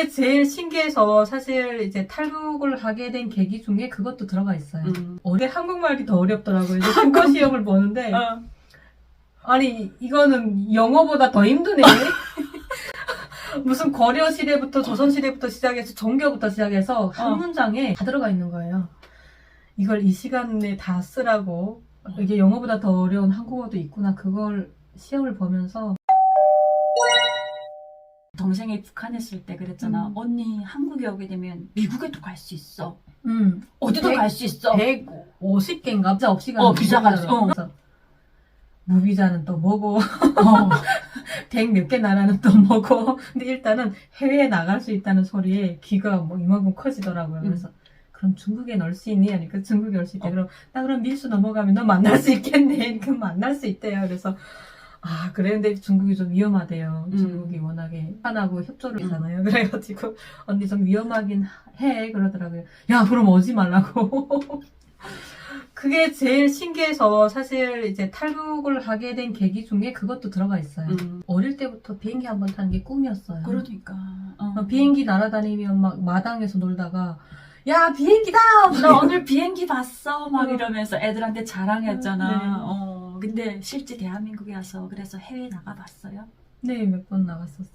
그게 제일 신기해서 사실 이제 탈북을 하게 된 계기 중에 그것도 들어가 있어요. 음. 어제 한국말이 더 어렵더라고요. 이제 국어 시험을 보는데 어. 아니 이거는 영어보다 더 힘드네. 무슨 고려 시대부터 조선 시대부터 시작해서 종교부터 시작해서 한 어. 문장에 다 들어가 있는 거예요. 이걸 이 시간에 다 쓰라고 이게 영어보다 더 어려운 한국어도 있구나 그걸 시험을 보면서 동생이 북한에 있을 때 그랬잖아. 음. 언니 한국에 오게 되면 미국에도 갈 수 있어. 음 어디도 백- 갈수 있어. 150개인가 비자 없이 가는 어, 비자가 없이, 어. 그래서 무비자는 또 뭐고 어. 100몇개 나라는 또 뭐고 근데 일단은 해외에 나갈 수 있다는 소리에 귀가 뭐 이만큼 커지더라고요 음. 그래서 그럼 중국에 넣을 수 있니? 하니까 중국에 넣을 수 있대 그럼 나 그럼 밀수 넘어가면 너 만날 수 있겠네 이렇게 만날 수 있대요 그래서 아 그래 근데 중국이 좀 위험하대요 음. 중국이 워낙에 한하고 협조를 하잖아요 그래가지고 언니 좀 위험하긴 해 그러더라고요 야 그럼 오지 말라고 그게 제일 신기해서 사실 이제 탈북을 하게 된 계기 중에 그것도 들어가 있어요. 음. 어릴 때부터 비행기 한 번 타는 게 꿈이었어요. 그러니까. 어. 막 비행기 날아다니면 막 마당에서 놀다가 야 비행기다! 나 오늘 비행기 봤어 막 어. 이러면서 애들한테 자랑했잖아. 네. 어, 근데 실제 대한민국에 와서 그래서 해외 나가봤어요. 네, 몇 번 나갔었어.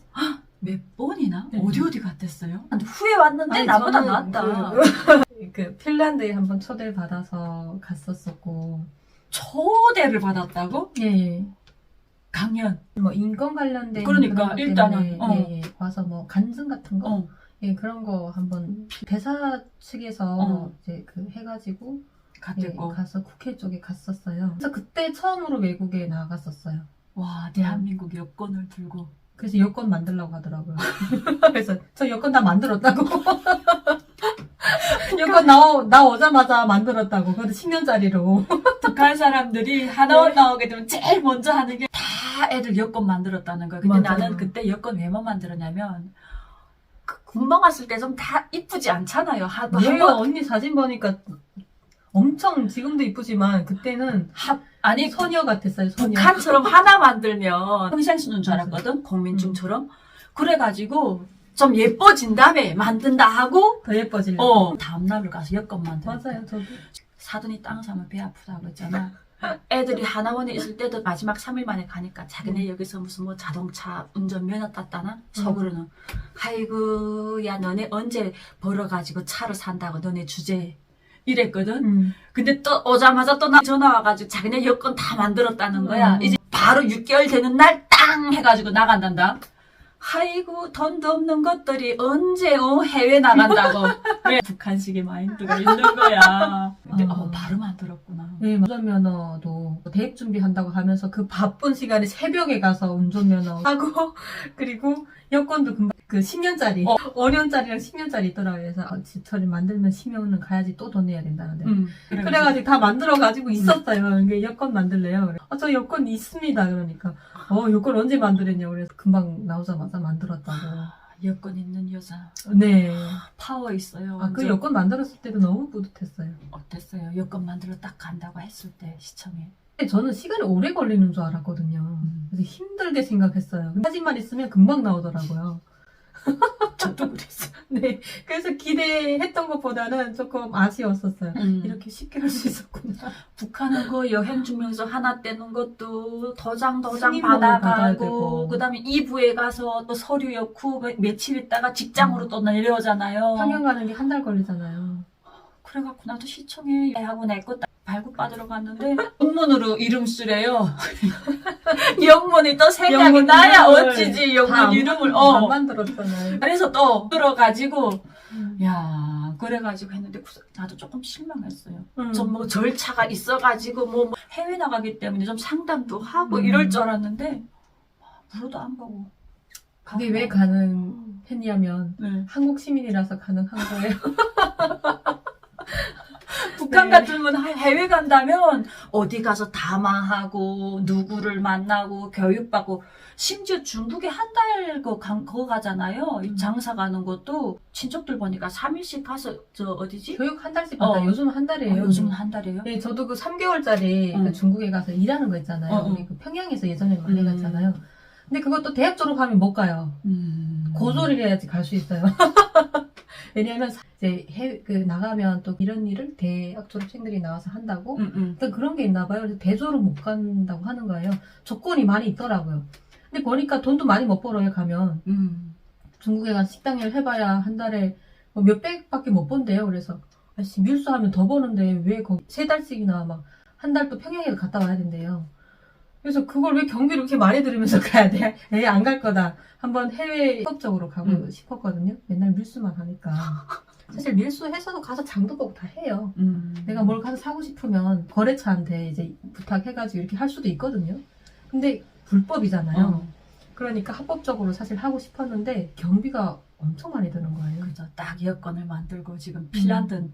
몇 번이나? 네. 어디 어디 갔댔어요? 근데 후에 왔는데 아니, 나보다 저는 낫다. 그, 그 핀란드에 한번 초대를 받아서 갔었었고, 초대를 받았다고? 예, 강연. 뭐 인권 관련된 그러니까, 일단은, 어. 예, 예, 와서 뭐 간증 같은 거, 어, 예, 그런 거 한번 대사 측에서 어. 이제 그 해가지고 예, 갔댔고. 가서 국회 쪽에 갔었어요. 그래서 그때 처음으로 외국에 나갔었어요. 와, 대한민국 여권을 들고. 그래서 여권 만들라고 하더라고요. 그래서 저 여권 다 만들었다고. 여권 나, 나오자마자 만들었다고. 그것도 10년짜리로. 북한 사람들이 하나원 네. 나오게 되면 제일 먼저 하는 게 다 애들 여권 만들었다는 거야. 근데 맞아요. 나는 그때 여권 왜만 만들었냐면 그 군방 왔을 때 좀 다 이쁘지 않잖아요. 하도 왜요? 한번 언니 사진 보니까 엄청 지금도 이쁘지만 그때는 합 아니 소녀 같았어요. 소녀. 북한처럼 하나 만들면 평생 쓰는 줄 알았거든. 공민증처럼. 그래가지고 좀 예뻐진 다음에 만든다 하고 더 예뻐지려고. 어 다음날을 가서 여권 만들었 맞아요. 저도. 사돈이 땅 사면 배 아프다고 했잖아. 애들이 하나원에 있을 때도 마지막 3일 만에 가니까 자기네 여기서 무슨 뭐 자동차 운전 면허 땄다나 속으로는 아이고 야 너네 언제 벌어가지고 차를 산다고 너네 주제 이랬거든. 음. 근데 또 오자마자 또 나 전화 와가지고 자기네 여권 다 만들었다는 거야. 음. 이제 바로 6개월 되는 날 땅 해가지고 나간단다. 아이고 돈도 없는 것들이 언제 어, 해외 나간다고. 왜 북한식의 마인드가 있는 거야. 근데 아. 어, 바로 만들었구나. 네, 운전면허도 대입 준비한다고 하면서 그 바쁜 시간에 새벽에 가서 운전면허 하고 그리고 여권도 금방 그 10년짜리 어. 어. 려운짜리랑 10년짜리 있더라고요. 그래서 아, 지철이 만들면 10년은 가야지 또 돈 내야 된다는데. 음, 그래가지고 다 만들어가지고 있었어요. 이게 여권 만들래요. 그래. 아, 저 여권 있습니다. 그러니까 어 여권 언제 만들었냐고 그래서 금방 나오자마자 만들었다고. 여권 있는 여자 네. 파워 있어요. 아, 그. 여권 만들었을 때도 너무 뿌듯했어요. 어땠어요? 여권 만들어 딱 간다고 했을 때 시청에. 저는 시간이 오래 걸리는 줄 알았거든요. 그래서 힘들게 생각했어요. 사진만 있으면 금방 나오더라고요. 저도 그랬어. 네. 그래서 기대했던 것보다는 조금 아쉬웠었어요. 이렇게 쉽게 할 수 있었구나. 북한은 그 여행 증명서 하나 떼는 것도 승인번호 받아야 받아가고. 그다음에 이 부에 가서 또 서류 며- 며칠 있다가 직장으로 또 내려오잖아요. 상영 가는 게 한 달 걸리잖아요. 그래갖고 나도 시청에 애하고 내거 발급 받으러 갔는데 영문으로 이름 쓰래요. 영문이 또 생각이 영문 나야 이름을 어찌지 다 영문 안 이름을 만- 어. 안 만들었잖아요. 그래서 또 들어가지고 음. 야 그래가지고 했는데 구- 나도 조금 실망했어요. 음. 좀 뭐 절차가 있어가지고 뭐, 뭐 해외 나가기 때문에 좀 상담도 하고 음. 이럴 줄 알았는데 물어도 안 보고 그게 왜 가능했냐면 네. 한국 시민이라서 가능한 거예요. 북한 네. 같으면 하- 해외 간다면 어디 가서 담화하고 누구를 만나고 교육받고 심지어 중국에 한 달 그거 가잖아요 이 음. 장사 가는 것도 친척들 보니까 3일씩 가서 저 어디지? 교육 한 달씩 받아요. 어. 요즘 한 달이에요. 어, 요즘은 한 달이에요? 네, 저도 그 3개월짜리 응. 중국에 가서 일하는 거 있잖아요. 어, 어. 우리 그 평양에서 예전에 많이 음. 갔잖아요. 근데 그것도 대학 졸업하면 못 가요. 음. 고졸을 해야지 갈 수 있어요. 왜냐하면 이제 해외 그 나가면 또 이런 일을 대학 졸업생들이 나와서 한다고 음, 음. 일단 그런 게 있나 봐요. 그래서 대졸을 못 간다고 하는 거예요. 조건이 많이 있더라고요. 근데 보니까 돈도 많이 못 벌어요, 가면. 음. 중국에 가서 식당 일 해봐야 한 달에 뭐 몇백밖에 못 번대요. 그래서 아씨 밀수하면 더 버는데 왜 거기 세 달씩이나 막 한 달 또 평양에 갔다 와야 된대요. 그래서 그걸 왜 경비를 이렇게 많이 들으면서 가야 돼? 에이 안 갈 거다. 한번 해외 합법적으로 가고 음. 싶었거든요. 맨날 밀수만 하니까. 사실 밀수해서도 가서 장도 보고 다 해요. 음. 내가 뭘 가서 사고 싶으면 거래처한테 이제 부탁해가지고 이렇게 할 수도 있거든요. 근데 불법이잖아요. 어. 그러니까 합법적으로 사실 하고 싶었는데 경비가 엄청 많이 드는 거예요. 그죠. 딱 여건을 만들고 음. 지금 핀란드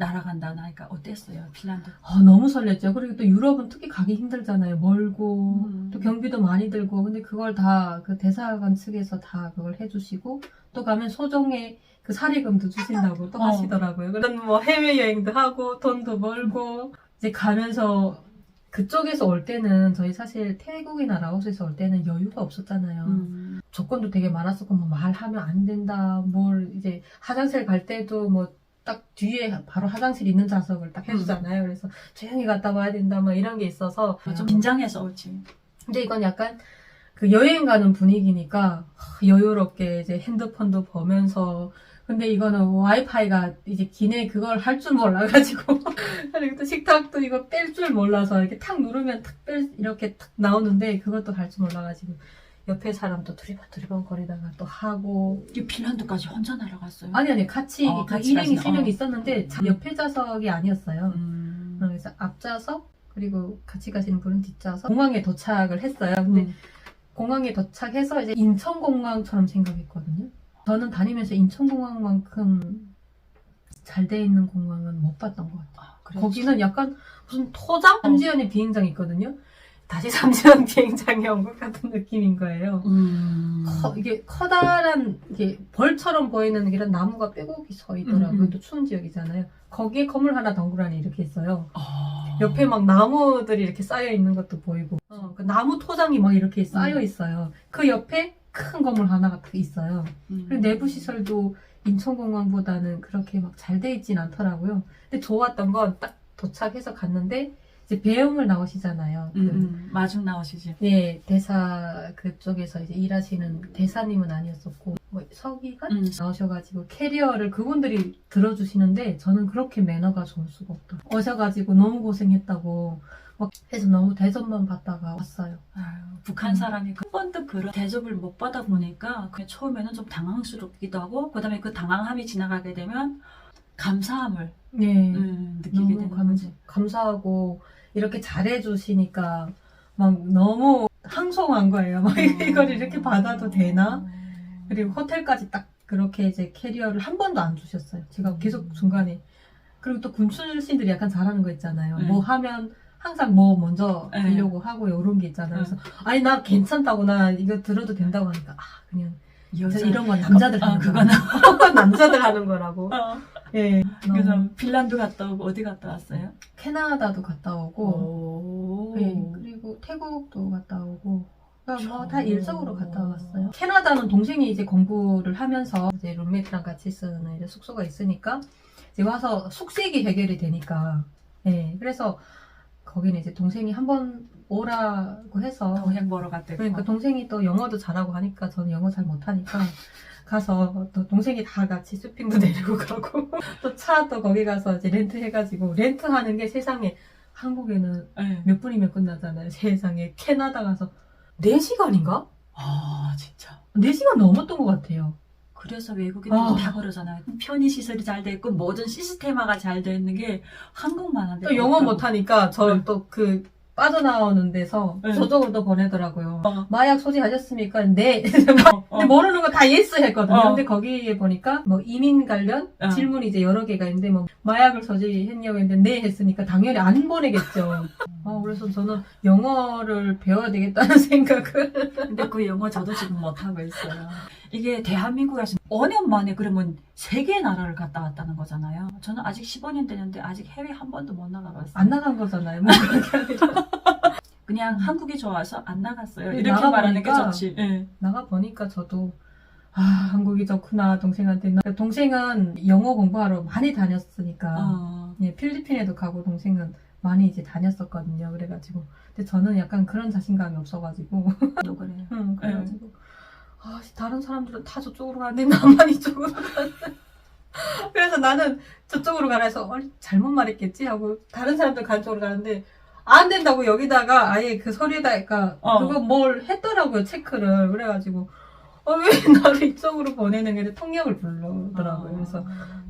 날아간다 나니까 어땠어요? 핀란드. 아, 너무 설렜죠. 그리고 또 유럽은 특히 가기 힘들잖아요. 멀고 음. 또 경비도 많이 들고 근데 그걸 다 그 대사관 측에서 다 그걸 해주시고 또 가면 소정의 그 사리금도 주신다고 또 어. 하시더라고요. 그런 뭐 해외 여행도 하고 돈도 벌고 이제 가면서 그쪽에서 올 때는 저희 사실 태국이나 라오스에서 올 때는 여유가 없었잖아요. 음. 조건도 되게 많았었고 뭐 말하면 안 된다. 뭘 이제 화장실 갈 때도 뭐 딱 뒤에 바로 화장실 있는 좌석을 딱 해주잖아요. 그래서 조용히 갔다 와야 된다. 뭐 이런 게 있어서 좀 긴장해서 오지. 근데 이건 약간 그 여행 가는 분위기니까 하, 여유롭게 이제 핸드폰도 보면서 근데 이거는 와이파이가 이제 기내 그걸 할 줄 몰라가지고 그리고 또 식탁도 이거 뺄 줄 몰라서 이렇게 탁 누르면 탁 뺄 이렇게 탁 나오는데 그것도 할 줄 몰라가지고 옆에 사람도 두리번 두리번 거리다가 또 하고 이 핀란드까지 혼자 날아갔어요. 아니 아니 같이 어, 그 같이 일행이 가시나? 세명 어. 있었는데 자- 음. 옆에 좌석이 아니었어요. 음. 그래서 앞좌석 그리고 같이 가시는 분은 뒷좌석 공항에 도착을 했어요. 근데 음. 공항에 도착해서 이제 인천공항처럼 생각했거든요. 저는 다니면서 인천공항만큼 잘 돼 있는 공항은 못 봤던 것 같아요. 아, 그래요? 거기는 약간 무슨 토장? 삼지연의 비행장이 있거든요. 다시 삼지연 비행장에 온 것 같은 느낌인 거예요. 음. 커- 이게 커다란 이게 벌처럼 보이는 이런 나무가 빼곡히 서 있더라고요. 음, 음. 또 추운 지역이잖아요. 거기에 건물 하나 덩그러니 이렇게 있어요. 아. 옆에 막 나무들이 이렇게 쌓여 있는 것도 보이고, 어, 그 나무 토장이 막 이렇게 쌓여 음. 있어요. 그 옆에 큰 건물 하나가 딱 있어요. 음. 그리고 내부 시설도 인천공항보다는 그렇게 막 잘 돼 있진 않더라고요. 근데 좋았던 건 딱 도착해서 갔는데 이제 배웅을 나오시잖아요. 음, 그 음. 마중 나오시지. 예, 대사 그쪽에서 이제 일하시는 대사님은 아니었었고 뭐 서기관 음. 나오셔가지고 캐리어를 그분들이 들어주시는데 저는 그렇게 매너가 좋을 수가 없더라고요. 오셔가지고 너무 고생했다고 막 해서 너무 대접만 받다가 왔어요. 아유, 북한 음. 사람이 한 번도 그런 대접을 못 받아 보니까 처음에는 좀 당황스럽기도 하고 그다음에 그 당황함이 지나가게 되면 감사함을 예, 음, 느끼게 되는 감, 거지. 감사하고 이렇게 잘해주시니까 막 너무 항송한 거예요. 막 이걸 이렇게 받아도 되나? 그리고 호텔까지 딱 그렇게 이제 캐리어를 한 번도 안 주셨어요. 제가 계속 중간에. 그리고 또 군 출신들이 약간 잘하는 거 있잖아요. 네. 뭐 하면 항상 뭐 먼저 네. 하려고 하고 이런 게 있잖아요. 네. 그래서 아니 나 괜찮다고 나 이거 들어도 된다고 하니까 아 그냥 여자 이런 건 남자들 아, 하는 그거는. 거라고. 남자들 하는 거라고. 어. 예. 그래서 너무 핀란드 갔다 오고 어디 갔다 왔어요? 캐나다도 갔다 오고 오. 네, 그리고 태국도 갔다 오고 뭐다 저- 일적으로 갔다 왔어요. 캐나다는 동생이 이제 공부를 하면서 이제 룸메이트랑 같이 쓰는 이제 숙소가 있으니까 이제 와서 숙식이 해결이 되니까 네, 그래서 거기는 이제 동생이 한 번 오라고 해서 동행 보러 갔대. 그러니까 동생이 또 영어도 잘하고 하니까 저는 영어 잘 못하니까 가서 또 동생이 다 같이 쇼핑도 내리고 가고 또 차 또 거기 가서 이제 렌트 해가지고 렌트하는 게 세상에 한국에는 네. 몇 분이면 끝나잖아요. 세상에 캐나다 가서 4시간인가? 아 진짜. 4시간 넘었던 것 같아요. 그래서 외국인들 아. 다 그러잖아요. 편의 시설이 잘 돼 있고 모든 시스템화가 잘 돼 있는 게 한국만 한데. 또 영어 못하니까 저 네. 또그 빠져나오는 데서 네. 저쪽으로 또 보내더라고요. 어. 마약 소지하셨습니까? 네. 어, 근데 모르는 거 다 예스 했거든요. 어. 근데 거기에 보니까 뭐 이민 관련 어. 질문이 이제 여러 개가 있는데 뭐 마약을 소지했냐고 했는데 네 했으니까 당연히 안 보내겠죠. 어, 그래서 저는 영어를 배워야 되겠다는 생각을. 근데 그 영어 저도 지금 못하고 있어요. 이게 대한민국에서 5년 만에 그러면 세개 나라를 갔다 왔다는 거잖아요. 저는 아직 15년 되는데 아직 해외 한 번도 못 나가봤어요. 안 나간 거잖아요. 뭐. 그냥 한국이 좋아서 안 나갔어요. 네, 이렇게 나가 말하는 게 보니까 좋지. 예. 나가 보니까 저도 아 한국이 좋구나 동생한테 동생은 영어 공부하러 많이 다녔으니까 어. 예, 필리핀에도 가고 동생은 많이 이제 다녔었거든요. 그래가지고 근데 저는 약간 그런 자신감이 없어가지고 또 그래요. 응, 그래가지고 아 다른 사람들은 다 저쪽으로 가는데 나만 이쪽으로 가는 그래서 나는 저쪽으로 가라 해서 아니, 잘못 말했겠지? 하고 다른 사람들 가는 쪽으로 가는데 안 된다고 여기다가 아예 그 서류에다가 어. 그거 뭘 했더라고요 체크를. 그래가지고. 어, 왜 나를 이쪽으로 보내는 게 통역을 부르더라고요. 그래서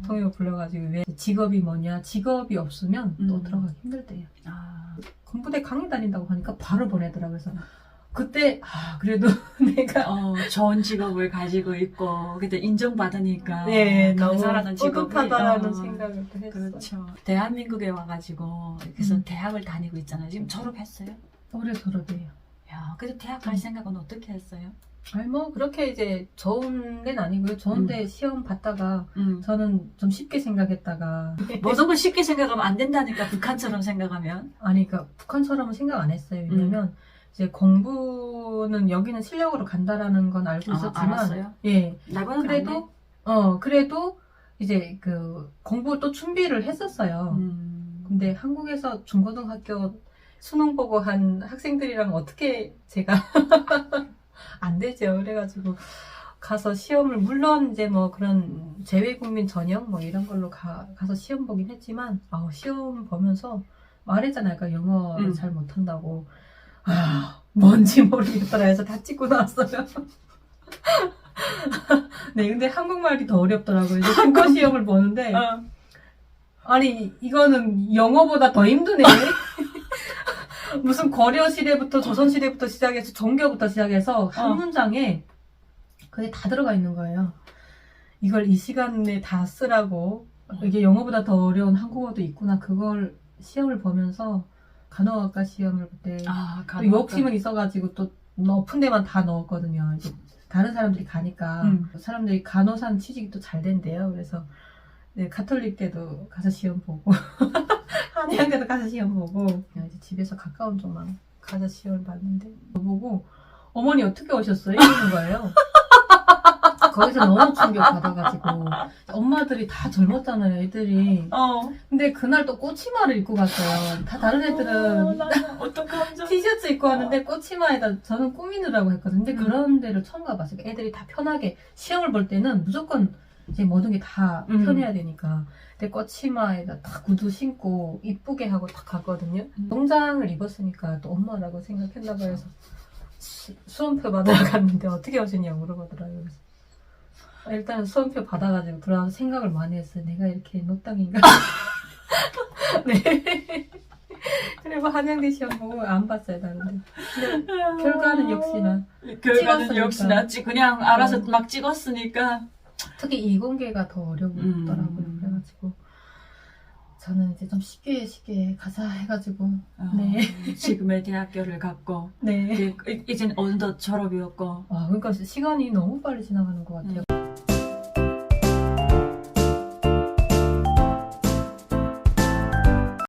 통역을 불러가지고 왜 직업이 뭐냐 직업이 없으면 또 음. 들어가기 힘들대요 아, 군부대 강의 다닌다고 하니까 바로 보내더라고요. 그래서 그때 아 그래도 내가 어, 좋은 직업을 가지고 있고 그때 인정받으니까 네, 너무 뿌듯하다라는 어, 생각을 또 했어요. 그렇죠. 대한민국에 와가지고 그래서 음. 대학을 다니고 있잖아요. 지금 졸업했어요. 올해 졸업이에요. 야, 그래서 대학 갈 음. 생각은 어떻게 했어요? 아니 뭐 그렇게 이제 좋은 데는 아니고요. 좋은데 시험 봤다가 음. 저는 좀 쉽게 생각했다가 모든 걸 쉽게 생각하면 안 된다니까 북한처럼 생각하면. 아니 그러니까 북한처럼은 생각 안 했어요. 왜냐면 이제 공부는 여기는 실력으로 간다라는 건 알고 아, 있었지만 알았어요? 예 나보다 그래도 어 그래도 이제 그 공부 또 준비를 했었어요. 음. 근데 한국에서 중고등학교 수능 보고 한 학생들이랑 어떻게 제가 안 되죠. 그래가지고 가서 시험을 물론 이제 뭐 그런 재외국민 전형 뭐 이런 걸로 가, 가서 시험 보긴 했지만 아우 시험 보면서 말했잖아요. 그러니까 영어를 음. 잘 못한다고 아 뭔지 모르겠더라 해서 다 찍고 나왔어요. 네, 근데 한국말이 더 어렵더라고요. 이제 국어 시험을 보는데 어. 아니 이거는 영어보다 더 힘드네. 무슨 고려 시대부터 조선 시대부터 시작해서 종교부터 시작해서 한 어. 문장에 그게 다 들어가 있는 거예요. 이걸 이 시간에 다 쓰라고 이게 영어보다 더 어려운 한국어도 있구나. 그걸 시험을 보면서 간호학과 시험을 그때 아, 또 간호학과. 욕심은 있어가지고 또 높은 데만 다 넣었거든요. 다른 사람들이 가니까 음. 사람들이 간호사는 취직이 또 잘 된대요. 그래서 네, 가톨릭 때도 가서 시험 보고 한의학 때도 가서 시험 보고 그냥 이제 집에서 가까운 쪽만 가서 시험을 봤는데 보고 어머니 어떻게 오셨어요? 이러는 거예요. 거기서 너무 충격 받아가지고 엄마들이 다 젊었잖아요, 애들이. 어. 근데 그날 또 꼬치마를 입고 갔어요. 다 다른 어, 애들은 나는 어떡하죠? 티셔츠 입고 왔는데 꼬치마에다 저는 꾸미느라고 했거든요. 근데 음. 그런 데를 처음 가봤어요. 그러니까 애들이 다 편하게 시험을 볼 때는 무조건 이제 모든 게 다 음. 편해야 되니까. 근데 꼬치마에다 다 구두 신고 이쁘게 하고 딱 갔거든요. 음. 농장을 입었으니까 또 엄마라고 생각했나 봐요. 그래서 수- 수험표 받으러 갔는데 어떻게 오셨냐고 물어보더라고요. 일단 수험표 받아가지고 들어와서 생각을 많이 했어요. 내가 이렇게 노땅인가? 네. 그리고 한양대 시험 보고 안 봤어요, 다른데. 근데 결과는 역시나. 결과는 찍었으니까. 역시나 찍 그냥 알아서 어. 막 찍었으니까 특히 이공계가 더 어렵더라고요. 음. 그래가지고. 저는 이제 좀 쉽게 쉽게 가자 해가지고. 어, 네. 지금의 대학교를 갔고 네. 이제 이젠 어느덧 졸업이었고 와, 그러니까 시간이 너무 빨리 지나가는 것 같아요.